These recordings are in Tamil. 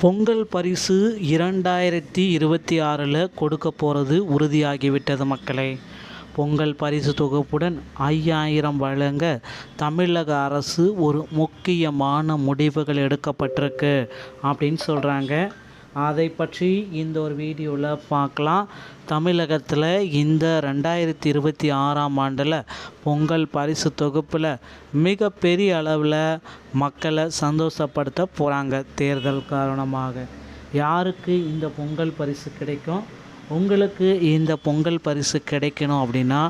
பொங்கல் பரிசு இரண்டாயிரத்தி இருபத்தி ஆறில் கொடுக்க போகிறது உறுதியாகிவிட்டது மக்களே. பொங்கல் பரிசு தொகுப்புடன் ஐயாயிரம் வழங்க தமிழக அரசு ஒரு முக்கியமான முடிவுகள் எடுக்கப்பட்டிருக்கு அப்படின்னு சொல்கிறாங்க அதை பற்றி இந்த ஒரு வீடியோவில் பார்க்கலாம். தமிழகத்தில் இந்த ரெண்டாயிரத்தி இருபத்தி ஆறாம் ஆண்டில் பொங்கல் பரிசு தொகுப்பில் மிகப்பெரிய அளவில் மக்களை சந்தோஷப்படுத்த போகிறாங்க தேர்தல் காரணமாக. யாருக்கு இந்த பொங்கல் பரிசு கிடைக்கும்? உங்களுக்கு இந்த பொங்கல் பரிசு கிடைக்கணும் அப்படின்னா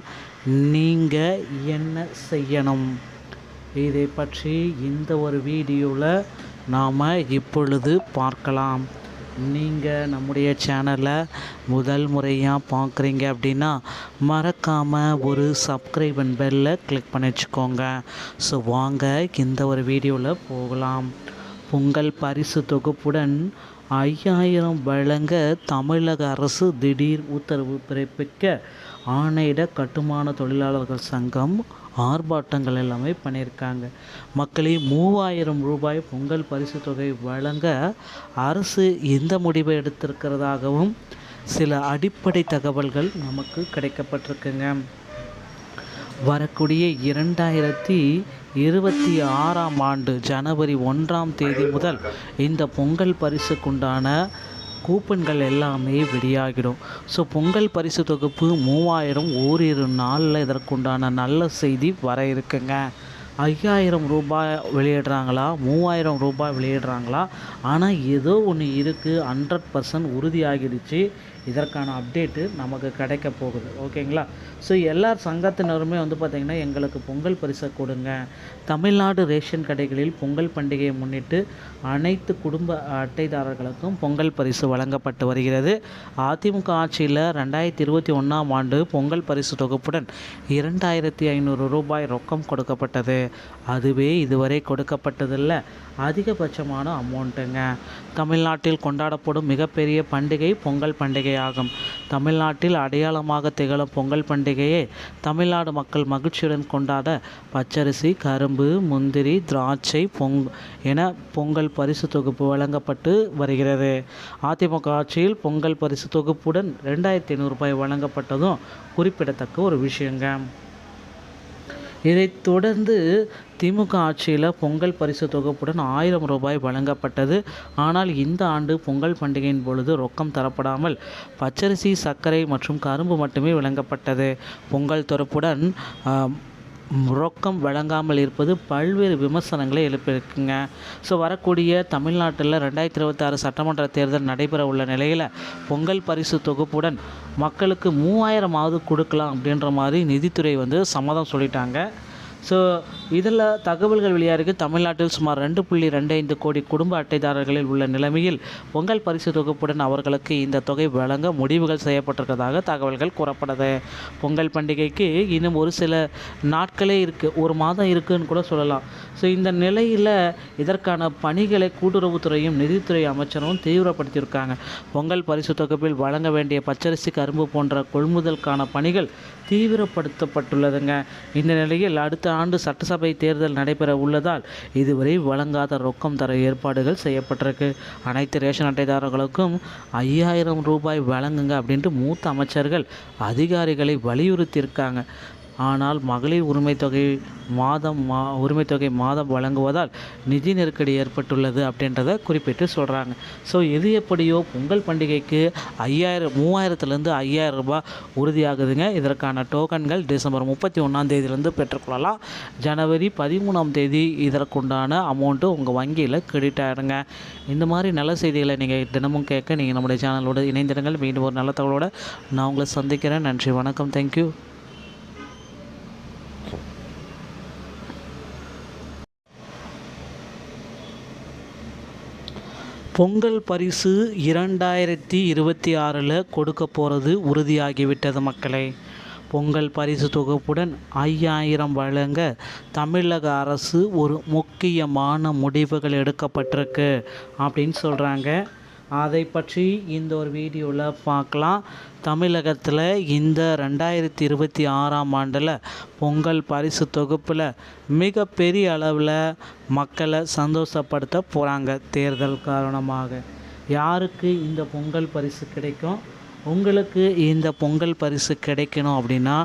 நீங்கள் என்ன செய்யணும்? இதை பற்றி இந்த ஒரு வீடியோவில் நாம் இப்பொழுது பார்க்கலாம். நீங்கள் நம்முடைய சேனலை முதல் முறையாக பார்க்குறீங்க அப்படின்னா மறக்காமல் ஒரு சப்ஸ்கிரைப் அண்ட் பெல்லை கிளிக் பண்ணி வச்சுக்கோங்க. ஸோ வாங்க இந்த ஒரு வீடியோவில் போகலாம். பொங்கல் பரிசு தொகுப்புடன் ஐயாயிரம் வழங்க தமிழக அரசு திடீர் உத்தரவு பிறப்பிக்க ஆணையிட கட்டுமான தொழிலாளர்கள் சங்கம் ஆர்ப்பாட்டங்கள் எல்லாமே பண்ணியிருக்காங்க. மக்களே மூவாயிரம் ரூபாய் பொங்கல் பரிசு தொகை வழங்க அரசு எந்த முடிவை எடுத்திருக்கிறதாகவும் சில அடிப்படை தகவல்கள் நமக்கு கிடைக்கப்பட்டிருக்குங்க. வரக்கூடிய இரண்டாயிரத்தி இருபத்தி ஆறாம் ஆண்டு ஜனவரி ஒன்றாம் தேதி முதல் இந்த பொங்கல் பரிசுக்குண்டான கூப்பன்கள் எல்லாமே வெளியாகிடும். ஸோ பொங்கல் பரிசு தொகுப்பு மூவாயிரம் ஓரிரு நாளில் இதற்குண்டான நல்ல செய்தி வர இருக்குங்க. ஐயாயிரம் ரூபாய் வெளியிடுறாங்களா? மூவாயிரம் ரூபாய் வெளியிடுறாங்களா? ஆனால் ஏதோ ஒன்று இருக்குது ஹண்ட்ரட் பர்சன்ட் உறுதியாகிடுச்சு. இதற்கான அப்டேட்டு நமக்கு கிடைக்க போகுது. ஓகேங்களா ஸோ எல்லா சங்கத்தினருமே வந்து பார்த்திங்கன்னா எங்களுக்கு பொங்கல் பரிசை கொடுங்க. தமிழ்நாடு ரேஷன் கடைகளில் பொங்கல் பண்டிகையை முன்னிட்டு அனைத்து குடும்ப அட்டைதாரர்களுக்கும் பொங்கல் பரிசு வழங்கப்பட்டு வருகிறது. அதிமுக ஆட்சியில் ரெண்டாயிரத்தி இருபத்தி ஒன்றாம் ஆண்டு பொங்கல் பரிசு தொகுப்புடன் இரண்டாயிரத்தி ஐநூறு ரூபாய் ரொக்கம் கொடுக்கப்பட்டது. அதுவே இதுவரை கொடுக்கப்பட்டதில்லை. அதிகபட்சமான அமௌண்ட்டுங்க. தமிழ்நாட்டில் கொண்டாடப்படும் மிகப்பெரிய பண்டிகை பொங்கல் பண்டிகை ஆகும் தமிழ்நாட்டில் அடையாளமாக திகழும் பொங்கல் பண்டிகையை தமிழ்நாடு மக்கள் மகிழ்ச்சியுடன் கொண்டாட பச்சரிசி கரும்பு முந்திரி திராட்சை பொங் என பொங்கல் பரிசு தொகுப்பு வழங்கப்பட்டு வருகிறது. அதிமுக ஆட்சியில் பொங்கல் பரிசு தொகுப்புடன் ரெண்டாயிரத்தி ஐநூறுரூபாய் வழங்கப்பட்டதும் குறிப்பிடத்தக்க ஒரு விஷயங்க. இதைத் தொடர்ந்து திமுக ஆட்சியில் பொங்கல் பரிசு தொகுப்புடன் ஆயிரம் ரூபாய் வழங்கப்பட்டது. ஆனால் இந்த ஆண்டு பொங்கல் பண்டிகையின் பொழுது ரொக்கம் தரப்படாமல் பச்சரிசி சர்க்கரை மற்றும் கரும்பு மட்டுமே வழங்கப்பட்டது. பொங்கல் தொகுப்புடன் ரொக்கம் வழங்காமல் இருப்பது பல்வேறு விமர்சனங்களை எழுப்பியிருக்குங்க. ஸோ வரக்கூடிய தமிழ்நாட்டில் ரெண்டாயிரத்தி இருபத்தாறு சட்டமன்ற தேர்தல் நடைபெற உள்ள நிலையில் பொங்கல் பரிசு தொகுப்புடன் மக்களுக்கு மூவாயிரமாவது கொடுக்கலாம் அப்படின்ற மாதிரி நிதித்துறை வந்து சம்மதம் சொல்லிட்டாங்க. ஸோ இதில் தகவல்கள் வெளியாகிருக்கு தமிழ்நாட்டில் சுமார் ரெண்டு புள்ளி ரெண்டு ஐந்து கோடி குடும்ப அட்டைதாரர்களில் உள்ள நிலைமையில் பொங்கல் பரிசு தொகுப்புடன் அவர்களுக்கு இந்த தொகை வழங்க முடிவுகள் செய்யப்பட்டிருக்கிறதாக தகவல்கள் கூறப்படுது. பொங்கல் பண்டிகைக்கு இன்னும் ஒரு சில நாட்களே இருக்குது ஒரு மாதம் இருக்குதுன்னு கூட சொல்லலாம். ஸோ இந்த நிலையில் இதற்கான பணிகளை கூட்டுறவுத்துறையும் நிதித்துறை அமைச்சரும் தீவிரப்படுத்தியிருக்காங்க. பொங்கல் பரிசு தொகுப்பில் வழங்க வேண்டிய பச்சரிசி கரும்பு போன்ற கொள்முதலுக்கான பணிகள் தீவிரப்படுத்தப்பட்டுள்ளதுங்க. இந்த நிலையில் அடுத்த ஆண்டு சட்டசபை தேர்தல் நடைபெற உள்ளதால் இதுவரை வழங்காத ரொக்கம் தர ஏற்பாடுகள் செய்யப்பட்டிருக்கு. அனைத்து ரேஷன் அட்டைதாரர்களுக்கும் ஐயாயிரம் ரூபாய் வழங்குங்க அப்படின்ட்டு மூத்த அமைச்சர்கள் அதிகாரிகளை வலியுறுத்தியிருக்காங்க. ஆனால் மகளிர் உரிமை தொகை மாதம் மா உரிமை தொகை மாதம் வழங்குவதால் நிதி நெருக்கடி ஏற்பட்டுள்ளது அப்படின்றத குறிப்பிட்டு சொல்கிறாங்க ஸோ எது எப்படியோ பொங்கல் பண்டிகைக்கு ஐயாயிரம் மூவாயிரத்துலேருந்து ஐயாயிரம் ரூபாய் உறுதியாகுதுங்க. இதற்கான டோக்கன்கள் டிசம்பர் முப்பத்தி ஒன்றாம் தேதியிலேருந்து பெற்றுக்கொள்ளலாம். ஜனவரி பதிமூணாம் தேதி இதற்குண்டான அமௌண்ட்டு உங்கள் வங்கியில் கிரெடிட் ஆகிடுங்க இந்த மாதிரி நல்ல செய்திகளை நீங்கள் தினமும் கேட்க நீங்கள் நம்முடைய சேனலோடு இணைந்திருங்கள். மீண்டும் ஒரு நல்ல தகவலோடு நான் உங்களை சந்திக்கிறேன். நன்றி வணக்கம். தேங்க்யூ பொங்கல் பரிசு இரண்டாயிரத்தி இருபத்தி ஆறில் கொடுக்க போகிறது உறுதியாகிவிட்டது மக்களே. பொங்கல் பரிசு தொகுப்புடன் ஐயாயிரம் வழங்க தமிழக அரசு ஒரு முக்கியமான முடிவுகள் எடுக்கப்பட்டிருக்கு அப்படின்னு சொல்கிறாங்க அதை பற்றி இந்த ஒரு வீடியோவில் பார்க்கலாம். தமிழகத்தில் இந்த ரெண்டாயிரத்தி இருபத்தி ஆறாம் ஆண்டில் பொங்கல் பரிசு தொகுப்பில் மிகப்பெரிய அளவில் மக்களை சந்தோஷப்படுத்த போகிறாங்க தேர்தல் காரணமாக. யாருக்கு இந்த பொங்கல் பரிசு கிடைக்கும்? உங்களுக்கு இந்த பொங்கல் பரிசு கிடைக்கணும் அப்படின்னா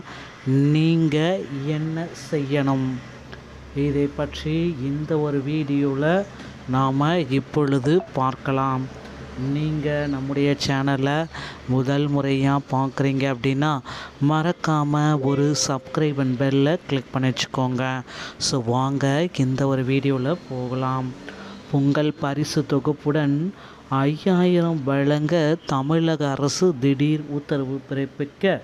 நீங்கள் என்ன செய்யணும்? இதை பற்றி இந்த ஒரு வீடியோவில் நாம் இப்பொழுது பார்க்கலாம். நீங்கள் நம்முடைய சேனலை முதல் முறையாக பார்க்குறீங்க அப்படின்னா மறக்காமல் ஒரு சப்ஸ்கிரைப் அண்ட் பெல்லை கிளிக் பண்ணி வச்சுக்கோங்க. ஸோ வாங்க இந்த ஒரு வீடியோவில் போகலாம். பொங்கல் பரிசு தொகுப்புடன் ஐயாயிரம் வழங்க தமிழக அரசு திடீர் உத்தரவு பிறப்பிக்க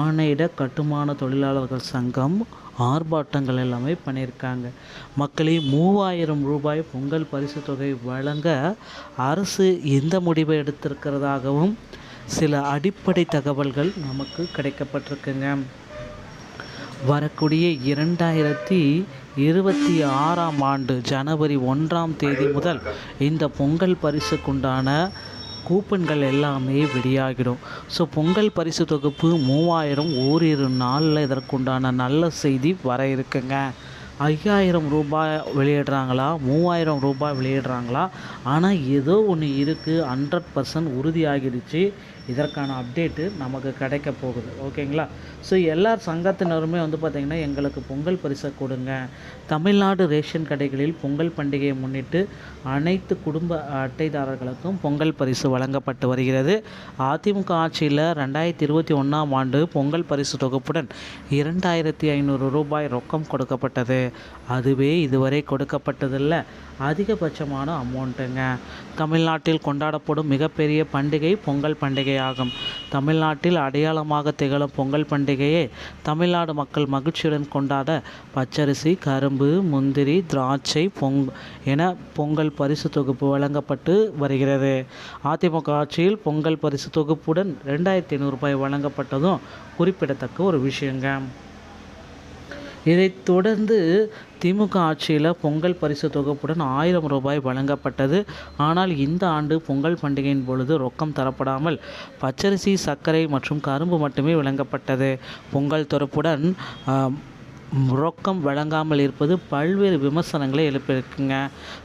ஆணையிட கட்டுமான தொழிலாளர்கள் சங்கம் ஆர்ப்பாட்டங்கள் எல்லாமே பண்ணியிருக்காங்க. மக்களே மூவாயிரம் ரூபாய் பொங்கல் பரிசு தொகை வழங்க அரசு எந்த முடிவை எடுத்திருக்கிறதாகவும் சில அடிப்படை தகவல்கள் நமக்கு கிடைக்கப்பட்டிருக்குங்க. வரக்கூடிய இரண்டாயிரத்தி இருபத்தி ஆறாம் ஆண்டு ஜனவரி ஒன்றாம் தேதி முதல் இந்த பொங்கல் பரிசுக்குண்டான கூப்பன்கள் எல்லாமே வெளியாகிடும் ஸோ பொங்கல் பரிசு தொகுப்பு மூவாயிரம் ஓரிரு நாளில் இதற்குண்டான நல்ல செய்தி வர இருக்குங்க. ஐயாயிரம் ரூபாய் வெளியிடுறாங்களா? மூவாயிரம் ரூபாய் வெளியிடுறாங்களா? ஆனால் ஏதோ ஒன்று இருக்குது ஹண்ட்ரட் பர்சன்ட் உறுதியாகிடுச்சு. இதற்கான அப்டேட்டு நமக்கு கிடைக்க போகுது. ஓகேங்களா ஸோ எல்லா சங்கத்தினருமே வந்து பார்த்திங்கன்னா எங்களுக்கு பொங்கல் பரிசை கொடுங்க. தமிழ்நாடு ரேஷன் கடைகளில் பொங்கல் பண்டிகையை முன்னிட்டு அனைத்து குடும்ப அட்டைதாரர்களுக்கும் பொங்கல் பரிசு வழங்கப்பட்டு வருகிறது. அதிமுக ஆட்சியில் ரெண்டாயிரத்தி இருபத்தி ஒன்றாம் ஆண்டு பொங்கல் பரிசு தொகுப்புடன் இரண்டாயிரத்தி ஐநூறு ரூபாய் ரொக்கம் கொடுக்கப்பட்டது. அதுவே இதுவரை கொடுக்கப்பட்டதில்லை. அதிகபட்சமான அமௌண்ட்டுங்க தமிழ்நாட்டில் கொண்டாடப்படும் மிகப்பெரிய பண்டிகை பொங்கல் பண்டிகை பண்டிகையாகும். தமிழ்நாட்டில் அடையாளமாக திகழும் பொங்கல் பண்டிகையை தமிழ்நாடு மக்கள் மகிழ்ச்சியுடன் கொண்டாட பச்சரிசி கரும்பு முந்திரி திராட்சை பொங் என பொங்கல் பரிசு தொகுப்பு வழங்கப்பட்டு வருகிறது. அதிமுக ஆட்சியில் பொங்கல் பரிசு தொகுப்புடன் ரெண்டாயிரத்தி ஐநூறு ரூபாய் வழங்கப்பட்டதும் குறிப்பிடத்தக்க ஒரு விஷயங்க. இதைத் தொடர்ந்து திமுக ஆட்சியில் பொங்கல் பரிசு தொகுப்புடன் ஆயிரம் ரூபாய் வழங்கப்பட்டது. ஆனால் இந்த ஆண்டு பொங்கல் பண்டிகையின் பொழுது ரொக்கம் தரப்படாமல் பச்சரிசி சர்க்கரை மற்றும் கரும்பு மட்டுமே வழங்கப்பட்டது. பொங்கல் தொகுப்புடன் ரொக்கம் வழங்காமல் இருப்பது பல்வேறு விமர்சனங்களை எழுப்பியிருக்குங்க.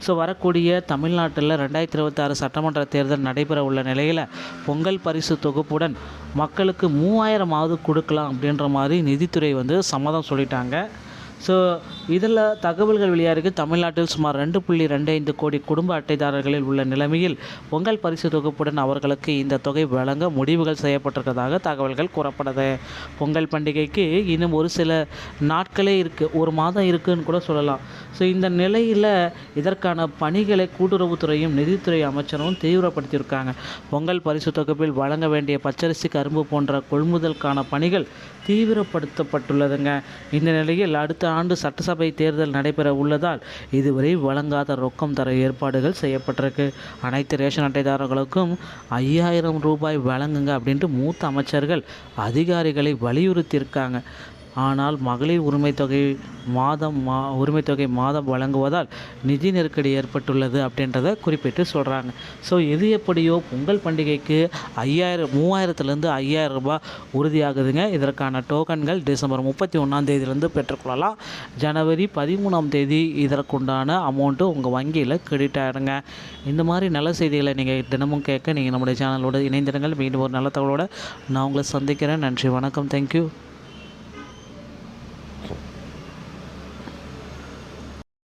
ஸோ வரக்கூடிய தமிழ்நாட்டில் ரெண்டாயிரத்தி இருபத்தாறு சட்டமன்ற தேர்தல் நடைபெற உள்ள நிலையில் பொங்கல் பரிசு தொகுப்புடன் மக்களுக்கு மூவாயிரமாவது கொடுக்கலாம் அப்படின்ற மாதிரி நிதித்துறை வந்து சம்மதம் சொல்லிட்டாங்க. ஸோ இதில் தகவல்கள் வெளியாக தமிழ்நாட்டில் சுமார் ரெண்டு புள்ளி ரெண்டு ஐந்து கோடி குடும்ப அட்டைதாரர்களில் உள்ள நிலைமையில் பொங்கல் பரிசு தொகுப்புடன் அவர்களுக்கு இந்த தொகை வழங்க முடிவுகள் செய்யப்பட்டிருக்கிறதாக தகவல்கள் கூறப்படுது. பொங்கல் பண்டிகைக்கு இன்னும் ஒரு சில நாட்களே இருக்குது ஒரு மாதம் இருக்குதுன்னு கூட சொல்லலாம். ஸோ இந்த நிலையில் இதற்கான பணிகளை கூட்டுறவுத்துறையும் நிதித்துறை அமைச்சரும் தீவிரப்படுத்தியிருக்காங்க. பொங்கல் பரிசு தொகுப்பில் வழங்க வேண்டிய பச்சரிசி கரும்பு போன்ற கொள்முதலுக்கான பணிகள் தீவிரப்படுத்தப்பட்டுள்ளதுங்க. இந்த நிலையில் அடுத்த ஆண்டு சட்டசபை தேர்தல் நடைபெற உள்ளதால் இதுவரை வழங்காத ரொக்கம் தர ஏற்பாடுகள் செய்யப்பட்டிருக்கு. அனைத்து ரேஷன் அட்டைதாரர்களுக்கும் ஐயாயிரம் ரூபாய் வழங்குங்க அப்படின்ட்டு மூத்த அமைச்சர்கள் அதிகாரிகளை வலியுறுத்தியிருக்காங்க. ஆனால் மகளிர் உரிமை தொகை மாதம் மா உரிமை தொகை மாதம் வழங்குவதால் நிதி நெருக்கடி ஏற்பட்டுள்ளது அப்படின்றத குறிப்பிட்டு சொல்கிறாங்க ஸோ எது எப்படியோ பொங்கல் பண்டிகைக்கு ஐயாயிரம் மூவாயிரத்துலேருந்து ஐயாயிரம் ரூபாய் உறுதியாகுதுங்க. இதற்கான டோக்கன்கள் டிசம்பர் முப்பத்தி ஒன்றாம் தேதியிலேருந்து பெற்றுக்கொள்ளலாம். ஜனவரி பதிமூணாம் தேதி இதற்குண்டான அமௌண்ட்டு உங்கள் வங்கியில் கிரெடிட் ஆகிடுங்க இந்த மாதிரி நல்ல செய்திகளை நீங்கள் தினமும் கேட்க நீங்கள் நம்முடைய சேனலோடு இணைந்திருங்கள். மீண்டும் ஒரு நல்ல தகவலோடு நான் உங்களை சந்திக்கிறேன். நன்றி வணக்கம். தேங்க்யூ